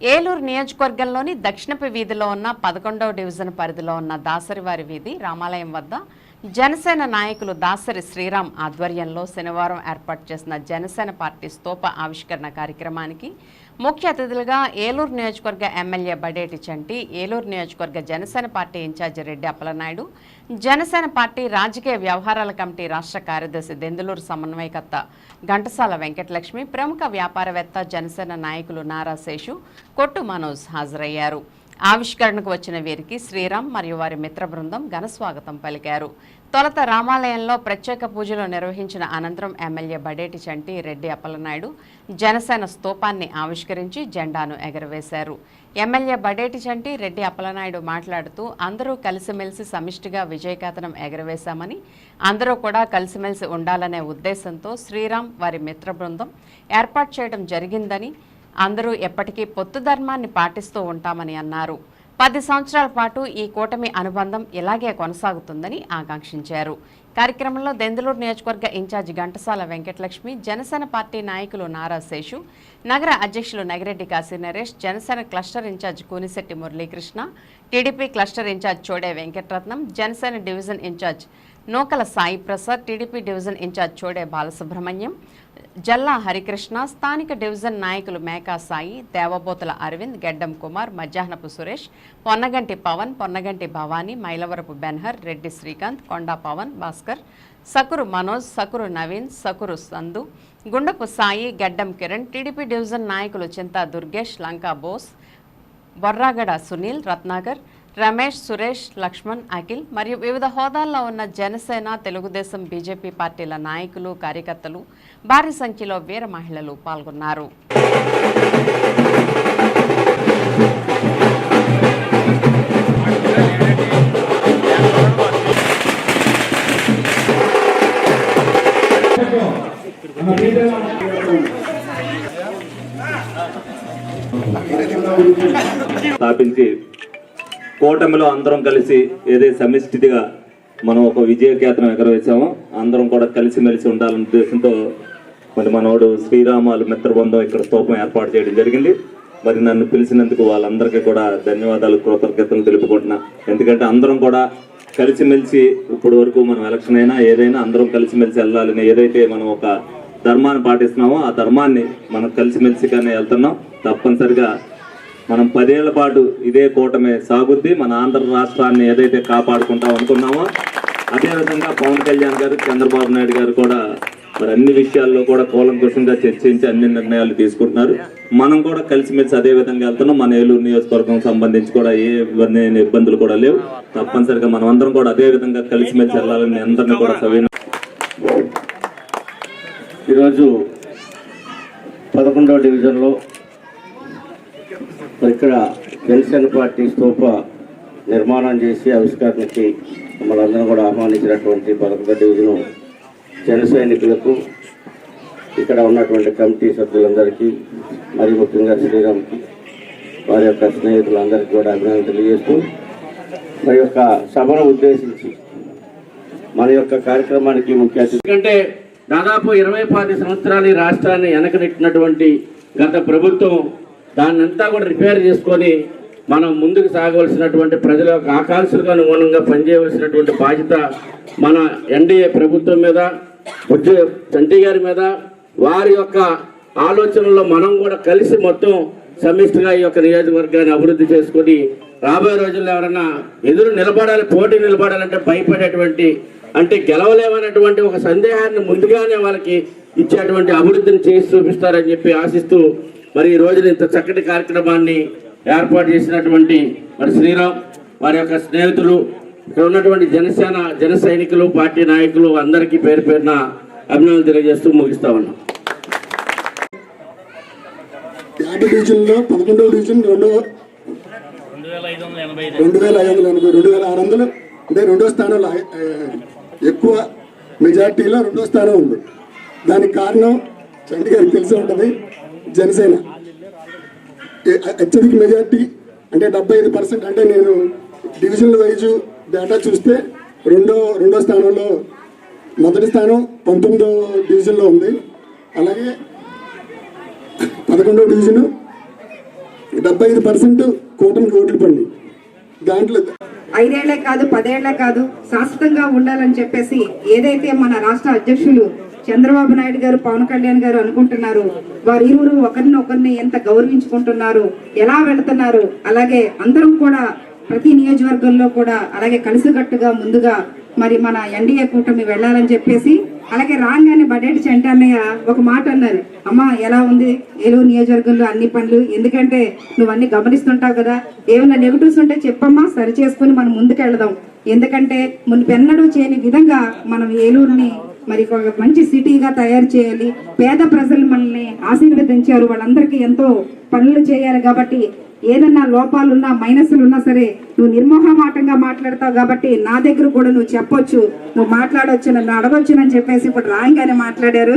ఏలూరు నియోజకవర్గంలోని దక్షిణపు వీధిలో ఉన్న పదకొండవ డివిజన్ పరిధిలో ఉన్న దాసరివారి వీధి రామాలయం వద్ద జనసేన నాయకులు దాసరి శ్రీరామ్ ఆధ్వర్యంలో శనివారం ఏర్పాటు చేసిన జనసేన పార్టీ స్తూప ఆవిష్కరణ కార్యక్రమానికి ముఖ్య అతిథులుగా ఏలూరు నియోజకవర్గ ఎమ్మెల్యే బడేటి చంటి ఏలూరు నియోజకవర్గ Janasena party incharge Reddy Appalanaidu Janasena party రాజకీయ వ్యవహారాల కమిటీ రాష్ట్ర కార్యదర్శి దెందులూరు సమన్వయకర్త ఘంటసాల వెంకటలక్ష్మి ప్రముఖ వ్యాపారవేత్త జనసేన నాయకులు నారా శేషు కొట్టు మనోజ్ హాజరయ్యారు. ఆవిష్కరణకు వచ్చిన వీరికి శ్రీరామ్ మరియు వారి మిత్ర బృందం ఘనస్వాగతం పలికారు. తొలత రామాలయంలో ప్రత్యేక పూజలు నిర్వహించిన అనంతరం ఎమ్మెల్యే బడేటి చంటి రెడ్డి అప్పలనాయుడు జనసేన స్తూపాన్ని ఆవిష్కరించి జెండాను ఎగరవేశారు. ఎమ్మెల్యే బడేటి చంటి రెడ్డి అప్పలనాయుడు మాట్లాడుతూ అందరూ కలిసిమెలిసి సమిష్టిగా విజయకేతనం ఎగరవేశామని అందరూ కూడా కలిసిమెలిసి ఉండాలనే ఉద్దేశంతో శ్రీరామ్ వారి మిత్ర బృందం ఏర్పాటు చేయడం జరిగిందని అందరూ ఎప్పటికీ పొత్తు ధర్మాన్ని పాటిస్తూ ఉంటామని అన్నారు. పది సంవత్సరాల పాటు ఈ కూటమి అనుబంధం ఇలాగే కొనసాగుతుందని ఆకాంక్షించారు. కార్యక్రమంలో దెందులూరు నియోజకవర్గ ఇన్ఛార్జి ఘంటసాల వెంకటలక్ష్మి జనసేన పార్టీ నాయకులు నారా శేషు నగర అధ్యక్షులు Nagireddy Kasi Naresh Janasena cluster incharge Koonisetti Muralikrishna TDP cluster incharge Chode Venkataratnam Janasena division incharge Nookala Sai Prasad TDP division incharge Chode Balasubrahmanyam Jalla Harikrishna స్థానిక డివిజన్ నాయకులు మేకా సాయి దేవబోతుల అరవింద్ గెడ్డం కుమార్ మధ్యాహ్నపు సురేష్ పొన్నగంటి పవన్ పొన్నగంటి భవానీ మైలవరపు బెన్హర్ రెడ్డి శ్రీకాంత్ కొండా పవన్ భాస్కర్ సకురు మనోజ్ సకురు నవీన్ సకురు సందు గుండపు సాయి గెడ్డం కిరణ్ టీడీపీ డివిజన్ నాయకులు చింతా దుర్గేష్ లంకా బోస్ బొర్రాగడ సునీల్ రత్నాకర్ రమేష్ సురేష్ లక్ష్మణ్ అఖిల్ మరియు వివిధ హోదాల్లో ఉన్న Janasena Telugu Desam BJP పార్టీల నాయకులు కార్యకర్తలు భారీ సంఖ్యలో వీర మహిళలు పాల్గొన్నారు. స్థాపించి కూటమిలో అందరం కలిసి ఏదైతే సమిష్టిగా మనం ఒక విజయకేతనం ఎగరవేశామో అందరం కూడా కలిసిమెలిసి ఉండాలనే ఉద్దేశంతో మరి మనోడు శ్రీరామాలు మిత్రబృందం ఇక్కడ స్తూపం ఏర్పాటు చేయడం జరిగింది. మరి నన్ను పిలిచినందుకు వాళ్ళందరికీ కూడా ధన్యవాదాలు కృతజ్ఞతలు తెలుపుకుంటున్నా. ఎందుకంటే అందరం కూడా కలిసిమెలిసి ఇప్పటి వరకు మనం ఎలక్షన్ అయినా ఏదైనా అందరం కలిసిమెలిసి వెళ్ళాలని ఏదైతే మనం ఒక ధర్మాన్ని పాటిస్తున్నామో ఆ ధర్మాన్ని మనం కలిసిమెలిసిగానే వెళ్తున్నాం. తప్పనిసరిగా మనం పదేళ్ళ పాటు ఇదే కూటమి సాగుద్ది మన ఆంధ్ర రాష్ట్రాన్ని ఏదైతే కాపాడుకుంటాం అనుకున్నామో అదేవిధంగా పవన్ కళ్యాణ్ గారు చంద్రబాబు నాయుడు గారు కూడా మరి అన్ని విషయాల్లో కూడా కూలంకుషంగా చర్చించి అన్ని నిర్ణయాలు తీసుకుంటున్నారు. మనం కూడా కలిసిమెలిసి అదే విధంగా వెళ్తున్నాం. మన ఏలూరు నియోజకవర్గం సంబంధించి కూడా ఏ ఇబ్బంది ఇబ్బందులు కూడా లేవు. తప్పనిసరిగా మనం అందరం కూడా అదే విధంగా కలిసిమెలిసి వెళ్ళాలని అందరినీ కూడా సవీన ఈరోజు పదకొండవ డివిజన్లో మరి ఇక్కడ జనసేన పార్టీ స్తూప నిర్మాణం చేసి ఆవిష్కరణకి మనందరం కూడా ఆహ్వానించినటువంటి పదకొండవ డివిజను జన సైనికులకు ఇక్కడ ఉన్నటువంటి కమిటీ సభ్యులందరికీ మరి ముఖ్యంగా శ్రీరామ్కి వారి యొక్క స్నేహితులందరికీ కూడా అభినందనలు తెలియజేస్తూ మరి యొక్క సభను ఉద్దేశించి మన యొక్క కార్యక్రమానికి ముఖ్య ఎందుకంటే దాదాపు ఇరవై పాతి సంవత్సరాలు ఈ రాష్ట్రాన్ని వెనకనెట్టినటువంటి గత ప్రభుత్వం దాన్నంతా కూడా రిపేర్ చేసుకొని మనం ముందుకు సాగవలసినటువంటి ప్రజల యొక్క ఆకాంక్షలకు అనుగుణంగా పనిచేయవలసినటువంటి బాధ్యత మన ఎన్డీఏ ప్రభుత్వం మీద బుజ్జ చంటి గారి మీద వారి యొక్క ఆలోచనలో మనం కూడా కలిసి మొత్తం సమిష్టిగా ఈ యొక్క నియోజకవర్గాన్ని అభివృద్ధి చేసుకొని రాబోయే రోజుల్లో ఎవరన్నా ఎదురు నిలబడాలి పోటీ నిలబడాలంటే భయపడేటువంటి అంటే గెలవలేమనేటువంటి ఒక సందేహాన్ని ముందుగానే వాళ్ళకి ఇచ్చేటువంటి అభివృద్ధిని చేసి చూపిస్తారని చెప్పి ఆశిస్తూ మరి ఈ రోజున ఇంత చక్కటి కార్యక్రమాన్ని ఏర్పాటు చేసినటువంటి మరి శ్రీరామ్ వారి యొక్క స్నేహితులు ఇక్కడ ఉన్నటువంటి జనసేన జన సైనికులు పార్టీ నాయకులు అందరికీ పేరు పేరున అభినందనలు తెలియజేస్తూ ముగిస్తా ఉన్నాం. యాభై డివిజన్లో పదకొండవ డివిజన్ రెండవ రెండు వేల ఐదు వందల ఎనభై రెండు వేల ఆరు వందలు. అంటే రెండో స్థానంలో ఎక్కువ మెజార్టీలో రెండో స్థానం ఉంది. దానికి కారణం చంటి గారికి తెలిసి ఉంటుంది. జనసేన. అత్యధిక మెజార్టీ అంటే డెబ్బై ఐదు పర్సెంట్ అంటే నేను డివిజన్ల వైజు డేటా చూస్తే రెండో రెండో స్థానంలో మొదటి స్థానం పంతొమ్మిదో డివిజన్లో ఉంది. అలాగే పదకొండవ డివిజను డెబ్బై ఐదు పర్సెంట్ కూటమికి ఓట్లు పండి దాంట్లో ఐదేళ్ళే కాదు పదేళ్ళే కాదు శాశ్వతంగా ఉండాలని చెప్పేసి ఏదైతే మన రాష్ట్ర అధ్యక్షులు చంద్రబాబు నాయుడు గారు పవన్ కళ్యాణ్ గారు అనుకుంటున్నారు. వారు ఇరువురు ఒకరిని ఒకరిని ఎంత గౌరవించుకుంటున్నారు ఎలా వెళుతున్నారు అలాగే అందరం కూడా ప్రతి నియోజకవర్గంలో కూడా అలాగే కలిసికట్టుగా ముందుగా మరి మన ఎన్డీఏ కూటమి వెళ్ళాలని చెప్పేసి అలాగే రాగానే బడేటి చెంటన్నయ్య ఒక మాట అన్నారు. అమ్మా ఎలా ఉంది? ఏలూరు నియోజకవర్గంలో అన్ని పనులు? ఎందుకంటే నువ్వు అన్ని గమనిస్తుంటావు కదా. ఏమైనా నెగిటివ్స్ ఉంటే చెప్పమ్మా సరి చేసుకుని మనం ముందుకు వెళదాం ఎందుకంటే మునిపెన్నడూ చేయని విధంగా మనం ఏలూరుని మరి ఒక మంచి సిటీగా తయారు చేయాలి. పేద ప్రజలు మనల్ని ఆశీర్వదించారు. వాళ్ళందరికీ ఎంతో పనులు చేయాలి కాబట్టి ఏదన్నా లోపాలున్నా మైనస్లు ఉన్నా సరే నువ్వు నిర్మోహమాటంగా మాట్లాడతావు కాబట్టి నా దగ్గర కూడా నువ్వు చెప్పొచ్చు. నువ్వు మాట్లాడవచ్చు నన్ను అడగొచ్చునని చెప్పేసి ఇప్పుడు రాయంగానే మాట్లాడారు.